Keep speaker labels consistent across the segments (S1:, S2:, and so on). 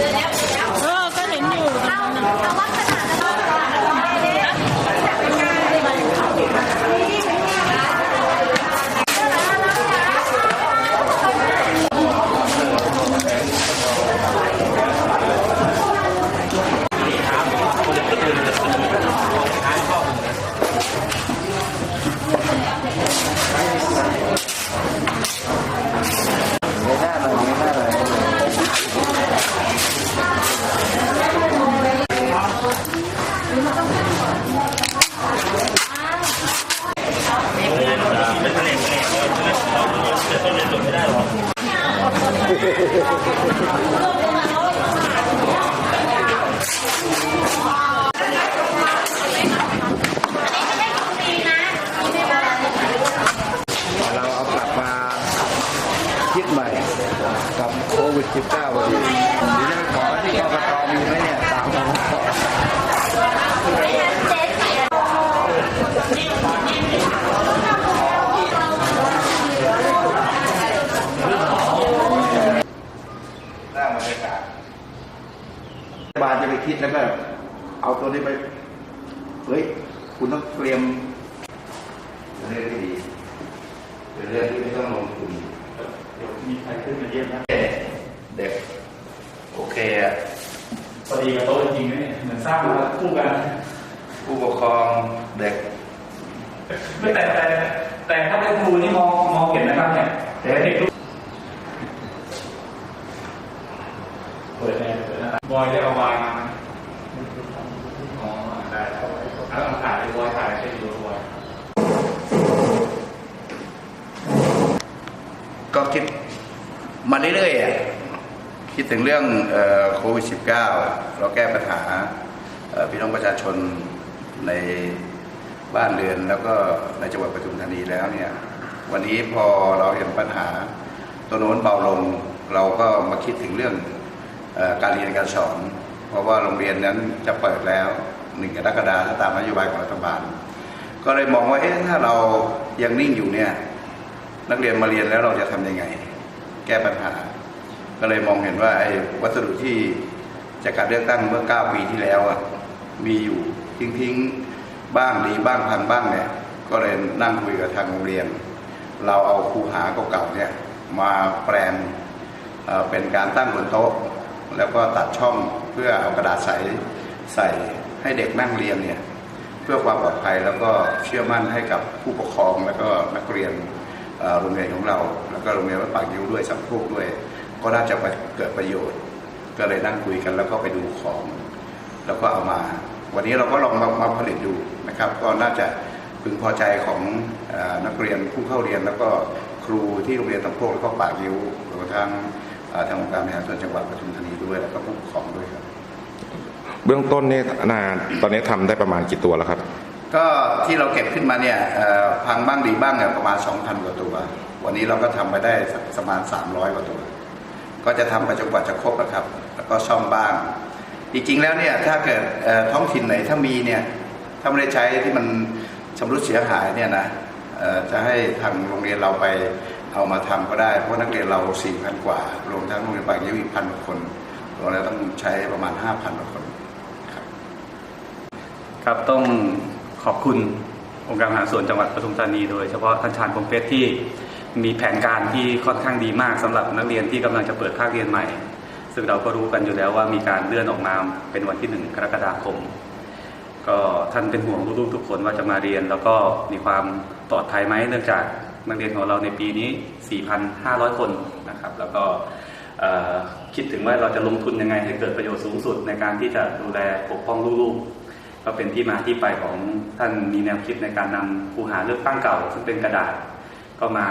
S1: Yeah. โควิด -19 พอดีทีนี้ขอที่กรกตมีไหมเนี่ยสามพันขอสร้างบรรยากาศรัฐบาลจะไปคิดแล้วก็เอาตัวนี้ไป เฮ้ย คุณต้องเตรียมเรื่องที่ดีเป็นเรื่องที่ไม่ต้องลงทุน
S2: เดี๋ยวมีใครขึ้นมาเยี่ยมนะ
S1: เด็กโอเคอะ
S2: พอดีกับโต๊ะจริงๆเนี่ยเหมือนสร้างมาคู่กัน
S1: ผู้ปกครองเด็ก
S2: ไม่แต่แต่แต่ถ้าเป็นครูนี่มองมองเห็นนะครับเนี่ยแต่เด็กทุกเปิดแอร์เปิดหน้าต่างบอยได้เอาวายมาไหมอ๋อได้เอาไว้เอาเอาถ่ายบอยถ่ายใช่ดูบอย
S1: ก็คิดมาเรื่อยๆอะ คิดถึงเรื่องโควิด -19 เราแก้ปัญหาพี่น้องประชาชนในบ้านเรือนแล้วก็ในจังหวัดปทุมธานีแล้วเนี่ยวันนี้พอเราเห็นปัญหาตัวโน้นเบาลง เราก็มาคิดถึงเรื่องอการเรียนการสอน เพราะว่าโรงเรียนนั้นจะเปิดแล้วหนึ่งกรกฎาคมตามนโยบายของรัฐบาล ก็เลยมองว่าเอ๊ะถ้าเรายังนิ่งอยู่เนี่ยนักเรียนมาเรียนแล้วเราจะทำยังไง แก้ปัญหา ก็เลยมองเห็นว่าไอ้วัสดุที่จากการเลือกตั้งเมื่อ 9 ปีที่แล้วอะมีอยู่ทิ้งๆบ้างดีบ้างพังบ้างเนี่ยก็เลยนั่งคุยกับทางโรงเรียน เราเอาคูหาเก่าๆเนี่ยมาแปลงเเป็นการตั้งบนโต๊ะ แล้วก็ตัดช่องเพื่อเอากระดาษใสใส่ให้เด็กนั่งเรียนเนี่ยเพื่อความปลอดภัยแล้วก็เชื่อมั่นให้กับผู้ปกครองแล้วก็นักเรียนโรงเรียนของเรา แล้วก็โรงเรียนวัดปากยิ้วด้วยสัมโพกด้วย ก็น่าจะเกิดประโยชน์ ก็เลยนั่งคุยกันแล้วก็ไปดูของ แล้วก็เอามา วันนี้เราก็ลองมามาผลิตดูนะครับ ก็น่าจะพึงพอใจของเออนักเรียนผู้เข้าเรียน แล้วก็ครูที่โรงเรียนสัมโพกแล้วก็ปากยิ้วรวมทั้งเอ่อทางองค์การบริหารส่วนจังหวัดปทุมธานีด้วยแล้วก็ผู้ปกครองด้วยครับ
S3: เบื้องต้นเนี่ยนาตอนนี้ทำได้ประมาณกี่ตัวแล้วครับ
S1: ก็ที่เราเก็บขึ้นมาเนี่ยเอ่อพังบ้างดีบ้างเนี่ยประมาณ 2,000 กว่าตัว วันนี้เราก็ทำไปได้สักประมาณ 300 กว่าตัว ก็จะทำไปจนกว่าจะครบนะครับ แล้วก็ซ่อมบ้าง จริงๆแล้วเนี่ยถ้าเกิดท้องถิ่นไหนถ้ามีเนี่ยถ้าไม่ได้ใช้ที่มันชำรุดเสียหายเนี่ยนะจะให้ทางโรงเรียนเราไปเอามาทำก็ได้ เพราะนักเรียนเรา 4,000 กว่า รวมทั้งโรงเรียนบางยิ้วอีกพันกว่าคนรวมแล้วต้องใช้ประมาณ 5,000กว่าคน
S2: ครับต้องขอบคุณองค์การหาส่วนจังหวัดปทุมธานีโดยเฉพาะท่านชาญพงเพชรที่ มีแผนการที่ค่อนข้างดีมากสำหรับนักเรียนที่กำลังจะเปิดภาคเรียนใหม่ ซึ่งเราก็รู้กันอยู่แล้วว่ามีการเลื่อนออกมาเป็นวันที่หนึ่งกรกฎาคม ก็ท่านเป็นห่วงลูกๆทุกคนว่าจะมาเรียน แล้วก็มีความปลอดภัยไหมเนื่องจากนักเรียนของเราในปีนี้ 4,500 คนนะครับ แล้วก็คิดถึงว่าเราจะลงทุนยังไงให้เกิดประโยชน์สูงสุดในการที่จะดูแลปกป้องลูกๆ ก็เป็นที่มาที่ไปของท่านมีแนวคิดในการนำคูหาเลือกตั้งเก่า ซึ่งเป็นกระดาษ ก็มา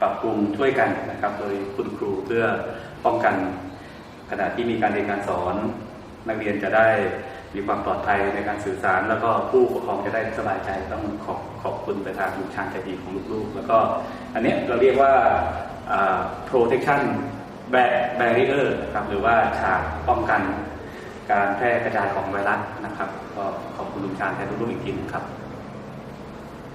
S2: ปรับปรุงช่วยกันนะครับ โดยคุณครูเพื่อป้องกันขณะที่มีการเรียนการสอน นักเรียนจะได้มีความปลอดภัยในการสื่อสาร แล้วก็ผู้ปกครองจะได้สบายใจต้องขอบขอบคุณไปทางลูกชานใจดีของลูกๆ แล้วก็อันนี้เราเรียกว่า protection barrier นะครับหรือว่าฉากป้องกันการแพร่กระจายของไวรัสนะครับ ก็ขอบคุณลุงชานแทนลูกๆอีกทีหนึงครับ